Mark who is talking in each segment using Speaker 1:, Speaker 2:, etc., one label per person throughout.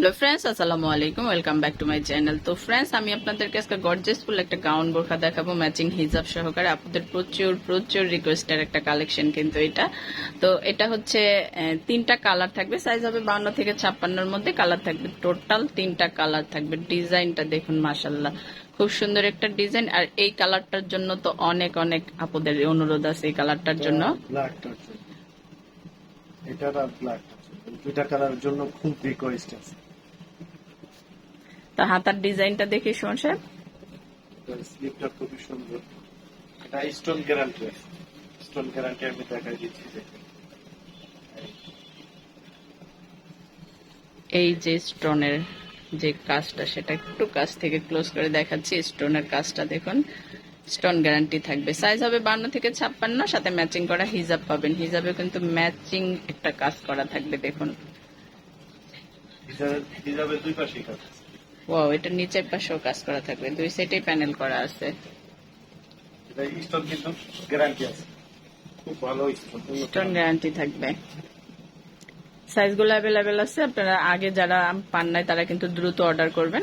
Speaker 1: Hello friends আসসালামু আলাইকুম welcome back to my channel. তো ফ্রেন্ডস আমি আপনাদেরকে আজকে গর্জেসফুল একটা গাউন বোরখা দেখাবো ম্যাচিং হিজাব সহকারে। আপনাদের প্রচুর প্রচুর রিকোয়েস্টের একটা কালেকশন কিন্তু এটা। তো এটা হচ্ছে তিনটা কালার থাকবে। সাইজ হবে বাউন্ন থেকে ছাপ্পান্নর মধ্যে। কালার থাকবে টোটাল তিনটা কালার থাকবে। ডিজাইনটা দেখুন মাসাল্লাহ খুব সুন্দর একটা ডিজাইন আর এই কালারটার জন্য তো অনেক অনেক আপনাদের অনুরোধ আছে এই কালারটার জন্য।
Speaker 2: এটা আর ব্ল্যাকটার দুইটা কালারের জন্য খুব রিকোয়েস্ট আছে।
Speaker 1: তো হাতার ডিজাইনটা দেখি শোন সাহেব।
Speaker 2: স্লিপটা খুবই সুন্দর। এটা স্টোন গ্যারান্টি স্টোন গ্যারান্টি আমি দেখাই দিচ্ছি
Speaker 1: এই যে স্টোনের যে কাজটা সেটা একটু কাছ থেকে ক্লোজ করে দেখাচ্ছি। স্টোনের কাজটা দেখুন। স্টোন গ্যারান্টি থাকবে। সাইজ হবে বান্ন থেকে ছাপ্পান্ন সাথে ম্যাচিং করা হিজাব পাবেন। হিজাবে কিন্তু ম্যাচিং একটা কাজ করা থাকবে দেখুন।
Speaker 2: হিজাবের দুই পাশে কাজ। আছে।
Speaker 1: ও এটা নিচের পাশেও কাজ করা থাকবে। দুই সাইডে প্যানেল করা আছে।
Speaker 2: এটা স্টোন কিন্তু গ্যারান্টি আছে। খুব ভালো স্টোন
Speaker 1: স্টোন গ্যারান্টি থাকবে। সাইজগুলো অ্যাভেলেবেল আছে। আপনারা আগে যারা পান নাই তারা কিন্তু দ্রুত অর্ডার করবেন।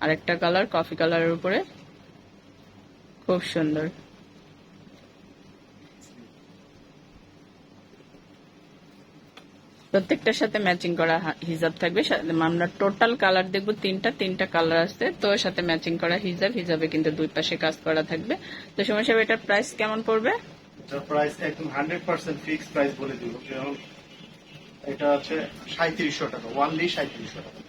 Speaker 1: আরেকটা কালার কফি কালারের উপরে। খুব সুন্দর। প্রত্যেকটার সাথে ম্যাচিং করা হিজাব থাকবে। আমরা টোটাল কালার দেখব তিনটা তিনটা কালার আছে তো এর সাথে ম্যাচিং করা হিজাব হিজাবে কিন্তু দুই পাশে কাজ করা থাকবে। তো সময় সাহেব এটার প্রাইস কেমন পড়বে?
Speaker 2: এটার প্রাইস একদম হান্ড্রেড পার্সেন্ট ফিক্স প্রাইস বলে দিব। এটা আছে সাঁত্রিশশো টাকা ওয়ানলি সাঁত্রিশশো টাকা।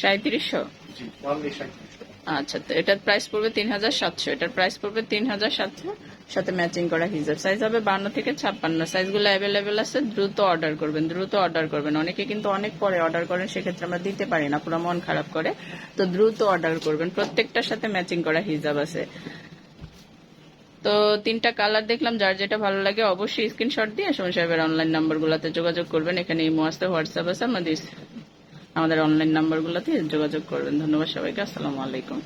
Speaker 1: সাঁত্রিশশো
Speaker 2: জি ওয়ানলি সাঁত্রিশশো
Speaker 1: আচ্ছা তো এটার প্রাইস পড়বে তিন হাজার সাতশো, এটার প্রাইস পড়বে তিন হাজার সাতশো, সাথে ম্যাচিং করা হিজাব সাইজ হবে বান্ন থেকে ছাপ্পান্ন সাইজগুলো অ্যাভেলেবেল আছে, দ্রুত অর্ডার করবেন, দ্রুত অর্ডার করবেন। অনেকে কিন্তু অনেক পরে অর্ডার করেন, সেক্ষেত্রে আমরা দিতে পারি না, পুরো মন খারাপ করে। তো দ্রুত অর্ডার করবেন, প্রত্যেকটার সাথে ম্যাচিং করা হিজাব আছে। তো তিনটা কালার দেখলাম, যার যেটা ভালো লাগে অবশ্যই স্ক্রিনশট দিয়ে সময় সাহেবের অনলাইন নাম্বারগুলোতে যোগাযোগ করবেন। এখানে ইমো আছে হোয়াটসঅ্যাপ আছে, আমাদের আমাদের অনলাইন নাম্বারগুলোতে যোগাযোগ করবেন। ধন্যবাদ সবাইকে। আসসালামু আলাইকুম।